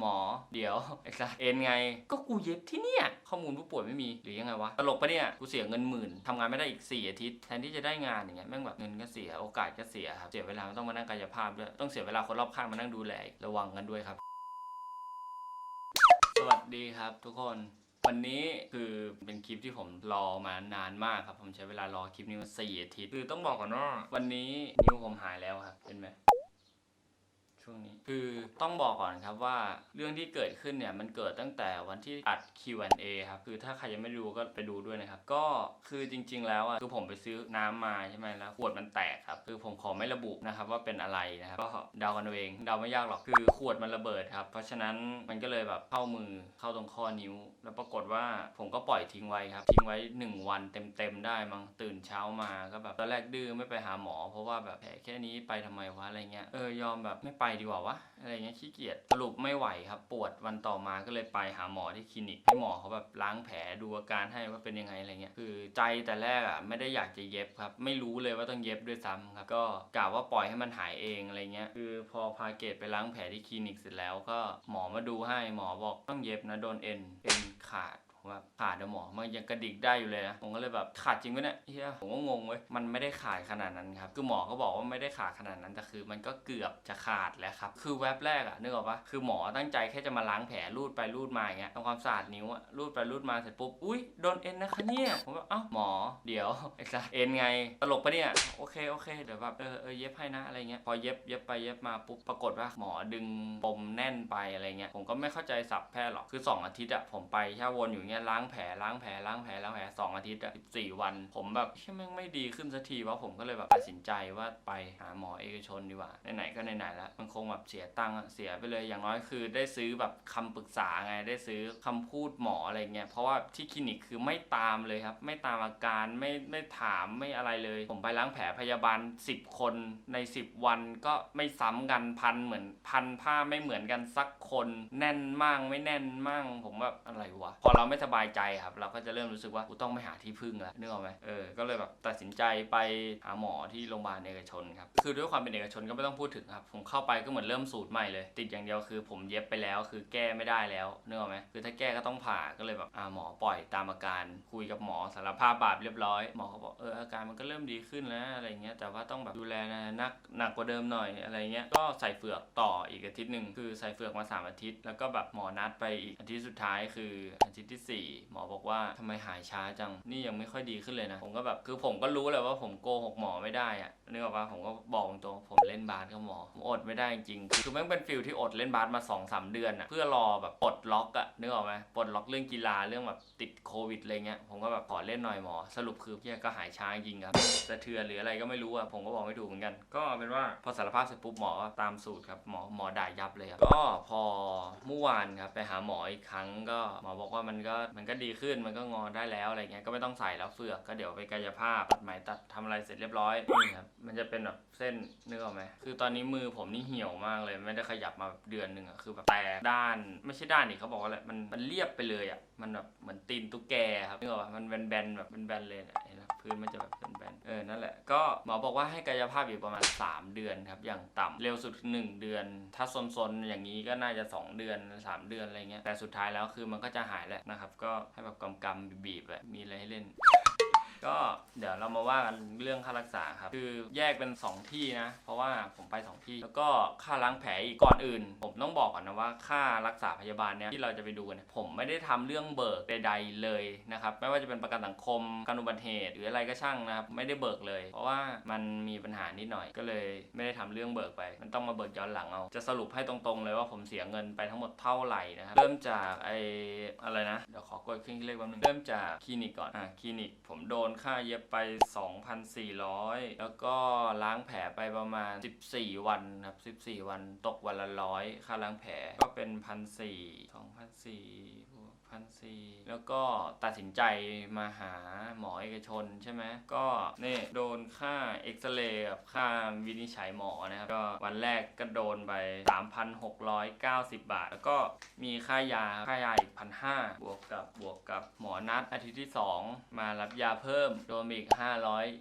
หมอเดี๋ยวไอ้สัสเอ็นไง ก็กูเย็บที่เนี่ย ข้อมูลผู้ป่วยไม่มีหรือยังไงวะ ตลกปะเนี่ย กูเสียเงินหมื่นทำงานไม่ได้อีก 4 อาทิตย์แทนที่จะได้งานอย่างเงี้ยแม่งแบบเงินก็เสียโอกาสก็เสียครับ เสียเวลาต้องมานั่งกายภาพด้วยต้องเสียเวลาคนรอบข้างมานั่งดูแลระวังกันด้วยครับ สวัสดีครับ ทุกคนวันนี้คือเป็นคลิปที่ผมรอมานานมากครับ ผมใช้เวลารอคลิปนี้มาสี่อาทิตย์คือต้องบอกก่อนว่าวันนี้นิ้วผมหายแล้วครับเห็นไหม ช่วงนี้ คือต้องบอกก่อนครับว่าเรื่องที่เกิดขึ้นเนี่ยมันเกิดตั้งแต่วันที่อัด Q&A ครับคือถ้าใครยังไม่ดูก็ไปดูด้วยนะครับ ก็คือจริง ๆ แล้วอะคือผมไปซื้อน้ำมาใช่ไหมแล้วขวดมันแตกครับคือผมขอไม่ระบุนะครับว่าเป็นอะไรนะครับก็เดากันเองเดาไม่ยากหรอกคือขวดมันระเบิดครับเพราะฉะนั้นมันก็เลยแบบเข้ามือเข้าตรงข้อนิ้ว แล้วปรากฏว่าผมก็ปล่อยทิ้งไว้ครับทิ้งไว้ 1 วันเต็มๆได้มั้งตื่นเช้ามาก็แบบตอนแรกดื้อไม่ไปหาหมอ เพราะว่าแบบแผลแค่นี้ไปทำไมวะอะไรเงี้ยเออยอมแบบไม่ไปดีกว่าวะอะไรเงี้ยขี้เกียจสรุปไม่ไหวครับ ปวดวันต่อมาก็เลยไปหาหมอที่คลินิกให้หมอเขาแบบล้างแผลดูอาการให้ว่าเป็นยังไงอะไรเงี้ยคือใจแต่แรกอะไม่ได้อยากจะเย็บครับ ไม่รู้เลยว่าต้องเย็บด้วยซ้ำครับก็กะว่าปล่อยให้มันหายเองอะไรเงี้ยคือพอพาเกตไปล้างแผลที่คลินิกเสร็จแล้วก็หมอมาดูให้หมอบอกต้องเย็บนะโดนเอ็นเป็นขาด ว่าขาดเดี๋ยวหมอมันยังกระดิกได้อยู่เลยนะผมก็เลยแบบขาดจริงไหมเนี่ยเฮียผมก็งงเว้ยมันไม่ได้ขาดขนาดนั้นครับคือหมอก็บอกว่าไม่ได้ขาดขนาดนั้นแต่คือ มันก็เกือบจะขาดแล้วครับคือแวบแรกอะนึกออกปะคือหมอตั้งใจแค่จะมาล้างแผลรูดไปรูดมาอย่างเงี้ยทำความสะอาดนิ้วอะรูดไปรูดมาเสร็จปุ๊บอุ้ยโดนเอ็นนะคะเนี่ยผมว่าเอ้าหมอเดี๋ยวไอ้สัสเอ็นไงตลกปะเนี่ยโอเคโอเคเดี๋ยวแบบเออเออเย็บให้นะอะไรเงี้ยพอเย็บเย็บไปเย็บมาปุ๊บปรากฏว่าหมอดึงปมแน่นไปอะไรเงี้ยผมก็ไม่เข้าใจสับแพทย์หรอกคือ 2 อาทิตย์อะผมไปแค่วนอยู่เงี้ยล้างแผลล้างแผลล้างแผลล้างแผลสองอาทิตย์อะ14วัน ผมแบบเชื่อแม่งไม่ดีขึ้นสักทีว่าผมก็เลยแบบตัดสินใจว่าไปหาหมอเอกชนดีกว่าไหนๆก็ไหนๆแล้วมันคงแบบเสียตังค์เสียไปเลยอย่างน้อยคือ ได้ซื้อแบบคำปรึกษาไงได้ซื้อคำพูดหมออะไรเงี้ยเพราะว่าที่คลินิกคือไม่ตามเลยครับไม่ตามอาการไม่ไม่ถามไม่อะไรเลย ผมไปล้างแผลพยาบาล 10 คนใน 10 วันก็ไม่ซ้ำกันพันเหมือนพันผ้าไม่เหมือนกันสักคน แน่นมั่งไม่แน่นมั่งผมแบบอะไรวะพอเราไม่สสบายใจครับ เราก็จะเริ่มรู้สึกว่ากูต้องไปหาที่พึ่งแล้วนึกออกไหมเออก็เลยแบบตัดสินใจไปหาหมอที่โรงพยาบาลเอกชนครับคือด้วยความเป็นเอกชนก็ไม่ต้องพูดถึงครับ ผมเข้าไปก็เหมือนเริ่มสูตรใหม่เลย ติดอย่างเดียวคือผมเย็บไปแล้วคือแก้ไม่ได้แล้วนึกออกไหมคือถ้าแก้ก็ต้องผ่าก็เลยแบบอ่าหมอปล่อยตามอาการ คุยกับหมอสารภาพบาปเรียบร้อยหมอเขาบอกเอออาการมันก็เริ่มดีขึ้นแล้วอะไรเงี้ยแต่ว่าต้องแบบดูแลนะนักหนักกว่าเดิมหน่อยอะไรเงี้ยก็ใส่เฟือกต่ออีกอาทิตย์หนึ่งคือใส่เฟือกมาสามอาทิตย์ แล้วก็แบบหมอนัดไปอีกอาทิตย์สุดท้ายคืออาทิตย์ที่สี่หมอบอกว่าทำไมหายช้าจัง นี่ยังไม่ค่อยดีขึ้นเลยนะ ผมก็แบบ คือผมก็รู้แหละว่าผมโกหกหมอไม่ได้อะนึกออกปะผมก็บอกตรงผมเล่นบาสกับหมอ ผมอดไม่ได้จริง คือแม่งเป็นฟิลที่อดเล่นบาสมา2อสเดือนอะเพื่อรอแบบปลดล็อกอะนึกออกไหมปลดล็อกเรื่องกีฬาเรื่องแบบติดโควิดอะไรเงี้ย ผมก็แบบขอเล่นหน่อยหมอ สรุปคือพี่ก็หายช้าจริงครับสะเทือนหรืออะไรก็ไม่รู้อะผมก็บอกไม่ถูกเหมือนกัน ก็เป็นว่าพอสารภาพเสร็จปุ๊บหมอก็ตามสูตรครับหมอหมอด่ายับเลยครับก็พอเมื่อวานครับไปหาหมออีกครั้งก็หมอบอกว่ามันก็มันก็ดีขึ้นมันก็งอได้แล้วอะไรเงี้ยก็ไม่ต้องใส่แล้วเฟือกก็เดี๋ยวไปกายภาพตัดไหมตัดทำอะไรเสร็จเรียบร้อยนี่ครับมันจะเป็นแบบเส้นนึกออกไหมคือตอนนี้มือผมนี่เหี่ยวมากเลย ไม่ได้ขยับมาเดือนหนึ่งอะคือแบบแต่ด้านไม่ใช่ด้านนี่เขาบอกว่าอะไรมันมันเรียบไปเลยอะมันแบบเหมือนตีนตุ๊กแกครับนึกออกปะมันแบนๆแบบแบนๆเลยนะเห็นไหม พื้นมันจะแบบแบนๆเออนั่นแหละก็หมอบอกว่าให้กายภาพอยู่ประมาณ 3 เดือนครับอย่างต่ำเร็วสุด 1 เดือน ถ้าซนๆอย่างนี้ก็น่าจะ 2 เดือน 3 เดือนอะไรเงี้ยแต่สุดท้ายแล้วคือมันก็จะหายแหละนะครับก็ให้แบบกำๆบีบๆแบบมีอะไรให้เล่น ก็เดี๋ยวเรามาว่ากันเรื่องค่ารักษาครับ คือแยกเป็น 2 ที่นะ เพราะว่าผมไป 2 ที่ แล้วก็ค่าล้างแผลอีกก่อนอื่น ผมต้องบอกก่อนนะว่าค่ารักษาพยาบาลเนี่ยที่เราจะไปดูกันเนี่ยผมไม่ได้ทำเรื่องเบิกใดๆเลยนะครับ ไม่ว่าจะเป็นประกันสังคมการอุบัติเหตุ หรืออะไรก็ช่างนะครับไม่ได้เบิกเลย เพราะว่ามันมีปัญหานิดหน่อยก็เลยไม่ได้ทำเรื่องเบิกไป มันต้องมาเบิกย้อนหลังเอาจะสรุปให้ตรงๆ เลยว่าผมเสียเงินไปทั้งหมดเท่าไหร่นะครับเริ่มจากไออะไรนะเดี๋ยวขอกดเครื่องเลขแป๊บนึงเริ่มจากคลินิกก่อนอะคลินิกผมโดนค่าเย็บไป 2,400 แล้วก็ล้างแผลไปประมาณ 14 วันครับ 14 วันตกวันละร้อยค่าล้างแผลก็เป็น 1,400 2,400 พันสี่แล้วก็ตัดสินใจมาหาหมอเอกชนใช่ไหมก็นี่โดนค่าเอ็กซเรย์กับค่าวินิจฉัยหมอนะครับ ก็วันแรกก็โดนไป 3,690 บาท แล้วก็มีค่ายาค่ายาอีกพันห้าบวกกับบวกกับหมอนัดอาทิตย์ที่ 2 มารับยาเพิ่มพิ่มรวมอีก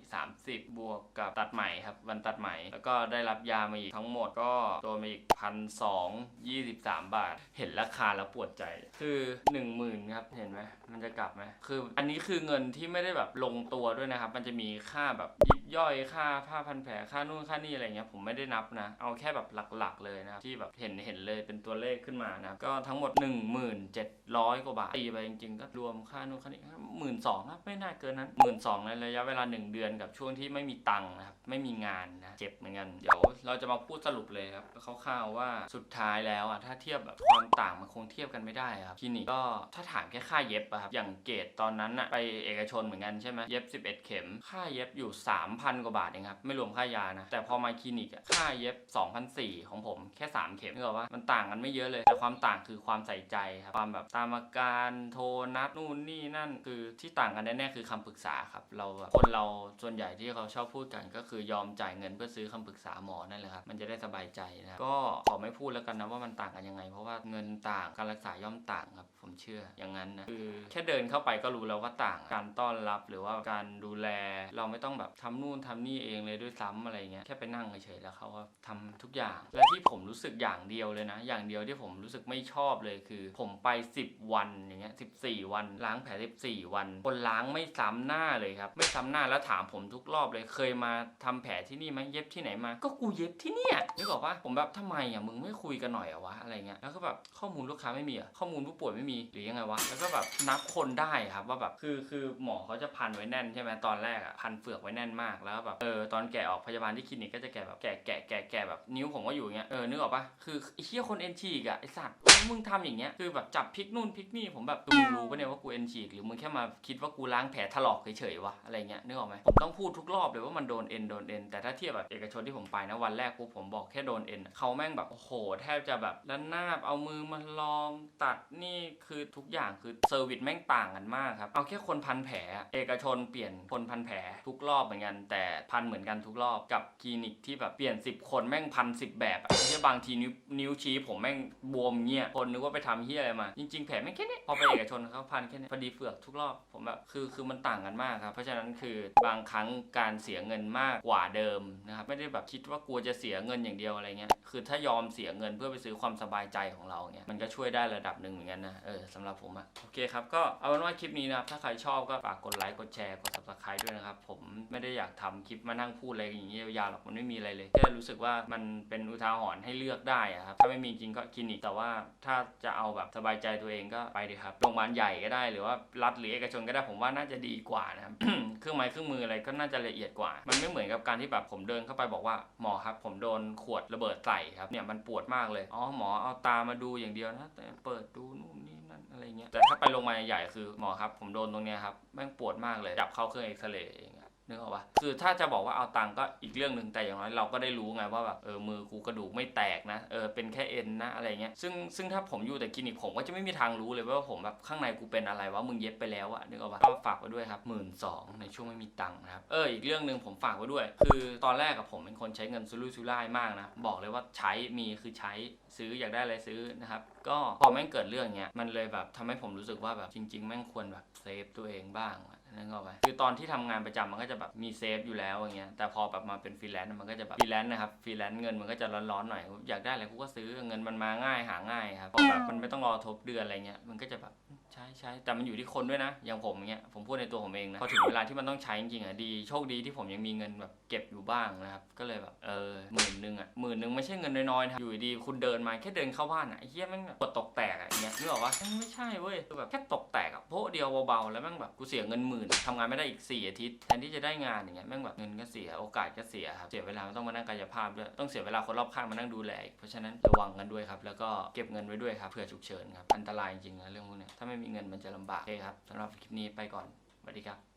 530 บวกกับตัดใหม่ครับวันตัดใหม่ แล้วก็ได้รับยามาอีกทั้งหมดก็รวมอีกพันสองยี่สิบสามบาท เห็นราคาแล้วปวดใจคือ1 0,000ครับเห็นไหมมันจะกลับไหมคืออันนี้คือเงินที่ไม่ได้แบบลงตัวด้วยนะครับ มันจะมีค่าแบบยิบย่อยค่าผ้าพันแผลค่านู่นค่านี่อะไรเงี้ยผมไม่ได้นับนะ เอาแค่แบบหลักๆเลยนะครับที่แบบเห็นเห็นเลยเป็นตัวเลขขึ้นมานะก็ทั้งหมด 1700 กว่าบาทตีไปจริงๆก็รวมค่านู่นค่านี่หมื่นสองครับไม่น่าเกินนั้นหมื่นสองในระยะเวลา 1 เดือนกับช่วงที่ไม่มีตังค์นะครับไม่มีงานนะเจ็บเหมือนกันเดี๋ยวเราจะมาพูดสรุปเลยครับคร่าวๆว่าสุดท้ายแล้วอะถ้าเทียบแบบความต่างมันคงเทียบกันไม่ได้ครับคลินิกก็ถ้าถามแค่ค่าเย็บอะครับ อย่างเกรดตอนนั้นอะไปเอกชนเหมือนกันใช่ไหมเย็บ 11 เข็ม ค่าเย็บอยู่ 3,000 กว่าบาทเองครับ ไม่รวมค่ายานะ แต่พอมาคลินิกอะค่าเย็บ 2,400 ของผมแค่ 3 เข็มนึกออกว่ามันต่างกันไม่เยอะเลย แต่ความต่างคือความใส่ใจครับ ความแบบตามอาการโทรนัดนู่นนี่นั่น คือที่ต่างกันแน่ๆคือคำปรึกษาครับ เราคนเราส่วนใหญ่ที่เขาชอบพูดกันก็คือยอมจ่ายเงินเพื่อซื้อคำปรึกษาหมอนั่นแหละครับ มันจะได้สบายใจนะก็ขอไม่พูดแล้วกันนะว่ามันต่างกันยังไง เพราะว่าเงินต่างการรักษาย่อมต่างครับ ผมเชื่ออย่างนั้นนะคือแค่เดินเข้าไปก็รู้แล้วว่าต่าง การต้อนรับหรือว่าการดูแล เราไม่ต้องแบบทำนู่นทำนี่เองเลยด้วยซ้ำอะไรเงี้ยแค่ไปนั่งเฉยๆแล้วเขาก็ทำทุกอย่าง และที่ผมรู้สึกอย่างเดียวเลยนะ อย่างเดียวที่ผมรู้สึกไม่ชอบเลยคือ ผมไป 10 วันอย่างเงี้ย14วันล้างแผล14 วัน คนล้างไม่ซ้ำหน้าเลยครับไม่ซ้ำหน้าแล้วถามผมทุกรอบเลยเคยมาทำแผลที่นี่ไหมเย็บที่ไหนมา ก็กูเย็บที่เนี่ยนึกออกปะผมแบบทำไมอะมึงไม่คุยกันหน่อยอะวะอะไรเงี้ยแล้วก็แบบข้อมูลลูกค้าไม่มีอะข้อมูลผู้ป่วยไม่มีหรือยังไงวะแล้วก็แบบนับคนได้ครับว่าแบบคือคือหมอเขาจะพันไว้แน่นใช่ไหมตอนแรกอะพันเฟือกไว้แน่นมากแล้วแบบเออตอนแกะออกพยาบาลที่คลินิกก็จะแกะแบบแกะแกะแกะแกะแบบนิ้วผมก็อยู่อย่างเงี้ยเออนึกออกปะคือไอ้เหี้ยคนเอ็นฉีกอะไอสัตว์มึงทำอย่างเงี้ยคือแบบจับพลิกนู่นพลิกนี่ผมแบบมึงรู้ปะเนี่ยว่ากูเอ็นฉีกหรือมึงแค่มาคิดว่ากูล้างแผลถลอกเฉยๆวะอะไรเงี้ยนึกออกไหมผมต้องพูดทุกรอบเลยว่ามันโดนเอ็นโดนเอ็นแต่ถ้าเทียบแบบเอกชนที่ผมไปนะวันแรกปุ๊บผมบอกแค่โดนเอ็นเขาแม่งแบบโอ้โหแทบจะแบบระนาบเอามือมาลองตัดนี่คือทุกอย่างคือเซอร์วิสแม่งต่างกันมากครับ เอาแค่คนพันแผล เอกชนเปลี่ยนคนพันแผลทุกรอบเหมือนกัน แต่พันเหมือนกันทุกรอบกับคลินิกที่แบบเปลี่ยน 10 คนแม่งพันสิแบบอะที่บางทีนิ้วนิ้วชี้ผมแม่งบวมเงี้ยคนนึกว่าไปทำเฮียอะไรมาจริงๆแผลแม่แค่นี้พอไปเอกชนเขาพันแค่นี้พอดีเฟือกทุกรอบผมแบบคือคือมันต่างกันมากครับเพราะฉะนั้นคือบางครั้งการเสียเงินมากกว่าเดิมนะครับไม่ได้แบบคิดว่ากลัวจะเสียเงินอย่างเดียวอะไรเงี้ยคือถ้ายอมเสียเงินเพื่อไปซื้อความสบายใจของเราเงี้ยมันก็ช่วยได้ระดับหนึ่งเหมือนกันนะเออสำหรับผมอะโอเคครับก็เอาเป็นว่าคลิปนี้นะครับถ้าใครชอบก็ฝากกดไลค์กดแชร์กด subscribe ด้วยนะครับผมไม่ได้อยากทำคลิปมานั่งพูดอะไรอย่างเงี้ยยาวๆหรอกมันไม่มีอะไรเลยแค่รู้สึกว่ามันเป็นอุทาหรณ์ให้เลือกได้อะครับถ้าไม่มีจริงก็คลินิกแต่ว่าถ้าจะเอาแบบสบายใจตัวเองก็ไปดีครับโรงพยาบาลใหญ่ก็ได้หรือว่ารัฐหรือเอกชนก็ได้ผมว่าน่าจะดีกว่านะครับเครื่องไม้เครื่องมืออะไรก็น่าจะละเอียดกว่า มันไม่เหมือนกับการที่แบบผมเดินเข้าไปบอกว่าหมอครับผมโดนขวดระเบิดใส่ครับเนี่ยมันปวดมากเลยอ๋อหมอเอาตามาดูอย่างเดียวนะแต่เปิดดูนู่นนี่ นั้นอะไรเงี้ยแต่ถ้าไปโรงพยาบาลใหญ่ๆคือหมอครับผมโดนตรงเนี้ยครับแม่งปวดมากเลยจับเข้าเครื่องเอ็กซเรย์เองอะ นึกออกปะคือถ้าจะบอกว่าเอาตังก็อีกเรื่องหนึ่งแต่อย่างน้อยเราก็ได้รู้ไงว่าแบบเออมือกูกระดูกไม่แตกนะเออเป็นแค่เอ็นนะอะไรเงี้ยซึ่งซึ่งถ้าผมอยู่แต่คลินิกผมก็จะไม่มีทางรู้เลยว่าผมแบบข้างในกูเป็นอะไรวะมึงเย็บไปแล้วอะนึกออกปะก็ฝากไว้ด้วยครับหมื่นสองในช่วงไม่มีตังค์นะครับเอออีกเรื่องหนึ่งผมฝากไว้ด้วย คือตอนแรกกับผมเป็นคนใช้เงินซุรุ่ยซุร่ายมากนะบอกเลยว่าใช้มีคือใช้ซื้ออยากได้อะไรซื้อนะครับก็พอแม่งเกิดเรื่องเงี้ยมันเลยแบบทำให้ผมรู้สึกว่าแบบจริง ๆ แม่งควรแบบเซฟตัวเองบ้างอะ นึกออกไหมคือตอนที่ทำงานประจำมันก็จะแบบมีเซฟอยู่แล้วอย่างเงี้ยแต่พอแบบมาเป็นฟรีแลนซ์มันก็จะแบบฟรีแลนซ์นะครับฟรีแลนซ์เงินมันก็จะร้อนๆหน่อย อยากได้อะไรกูก็ซื้อเงินมันมาง่ายหาง่ายครับพอแบบมันไม่ต้องรอทบเดือนอะไรเงี้ยมันก็จะแบบ ใช้ใช้แต่มันอยู่ที่คนด้วยนะ อย่างผมอย่างเงี้ยผมพูดในตัวผมเองนะ พอถึงเวลาที่มันต้องใช้จริงๆอะดี โชคดีที่ผมยังมีเงินแบบเก็บอยู่บ้างนะครับ ก็เลยแบบเออหมื่นหนึ่งอะหมื่นหนึ่งไม่ใช่เงินน้อยๆนะอยู่ดีๆคุณเดินมาแค่เดินเข้าบ้านอะไอ้เหี้ยแม่งแบบปวดตกแตกอะเงี้ยนึกออกปะไม่ใช่เว้ยคือแบบแค่ตกแตกอะโพะเดียวเบาๆแล้วแม่งแบบกูเสียเงินหมื่นทำงานไม่ได้อีกสี่อาทิตย์แทนที่จะได้งานอย่างเงี้ยแม่งแบบเงินก็เสียโอกาสก็เสียครับเสียเวลาต้องมานั่งกายภาพด้วยต้องเสียเวลาคนรอบข้างมานั่งดูแลอีกเพราะฉะนั้นระวังกันด้วยครับแล้วก็เก็บเงินไว้ด้วยครับเผื่อฉุกเฉินครับอันตรายจริงๆนะเรื่องพวกเนี้ยถ้าไม่มีเงินมันจะลำบากโอเคครับสำหรับคลิปนี้ไปก่อนสวัสดีครับ